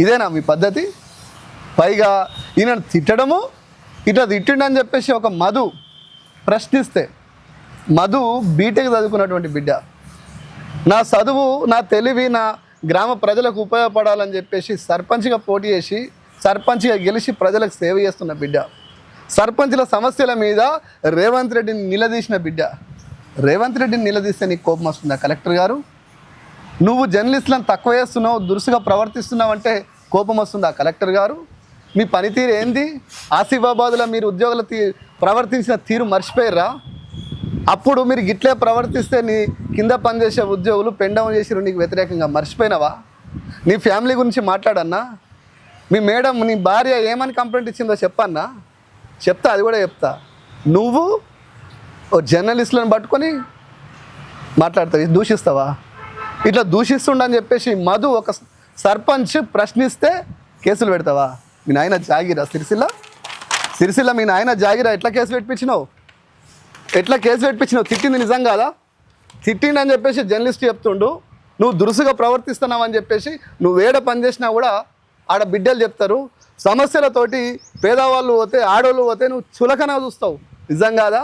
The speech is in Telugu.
ఇదేనా మీ పద్ధతి? పైగా ఈయన తిట్టడము ఇట్లా తిట్టిండని చెప్పేసి ఒక మధు ప్రశ్నిస్తే మధు బీటెక్ చదువుకున్నటువంటి బిడ్డ నా చదువు నా తెలివి నా గ్రామ ప్రజలకు ఉపయోగపడాలని చెప్పేసి సర్పంచ్గా పోటీ చేసి సర్పంచ్గా గెలిచి ప్రజలకు సేవ చేస్తున్న బిడ్డ సర్పంచ్ల సమస్యల మీద రేవంత్ రెడ్డిని నిలదీసిన బిడ్డ రేవంత్ రెడ్డిని నిలదీస్తే నీకు కోపం వస్తుందా? కలెక్టర్ గారు? నువ్వు జర్నలిస్టులను తక్కువ చేస్తున్నావు దురుసుగా ప్రవర్తిస్తున్నావు అంటే కోపం వస్తుందా? కలెక్టర్ గారు మీ పనితీరు ఏంది? ఆసిఫాబాద్లో మీరు ఉద్యోగుల తీ ప్రవర్తించిన తీరు మర్చిపోయారా? అప్పుడు మీరు గిట్లే ప్రవర్తిస్తే నీ కింద పనిచేసే ఉద్యోగులు పెండవం చేసిరు నీకు వ్యతిరేకంగా మర్చిపోయినావా? నీ ఫ్యామిలీ గురించి మాట్లాడన్నా? మీ మేడం నీ భార్య ఏమని కంప్లైంట్ ఇచ్చిందో చెప్పన్నా? చెప్తా అది కూడా చెప్తా. నువ్వు ఓ జర్నలిస్టులను పట్టుకొని మాట్లాడతావు దూషిస్తావా? ఇట్లా దూషిస్తుండని చెప్పేసి మధు ఒక సర్పంచ్ ప్రశ్నిస్తే కేసులు పెడతావా? మీ నాయన జాగిరా సిరిసిల్ల? సిరిసిల్ల మీ నాయన జాగిరా ఎట్లా కేసు పెట్టించినావు? ఎట్లా కేసు పెట్టించినావు? తిట్టింది నిజం కాదా? తిట్టిండని అని చెప్పేసి జర్నలిస్ట్ చెప్తుండు నువ్వు దురుసుగా ప్రవర్తిస్తున్నావు అని చెప్పేసి నువ్వు వేడ పని చేసినా కూడా ఆడ బిడ్డలు చెప్తారు సమస్యలతోటి పేదవాళ్ళు పోతే ఆడవాళ్ళు పోతే నువ్వు చులకన చూస్తావు. నిజం కాదా?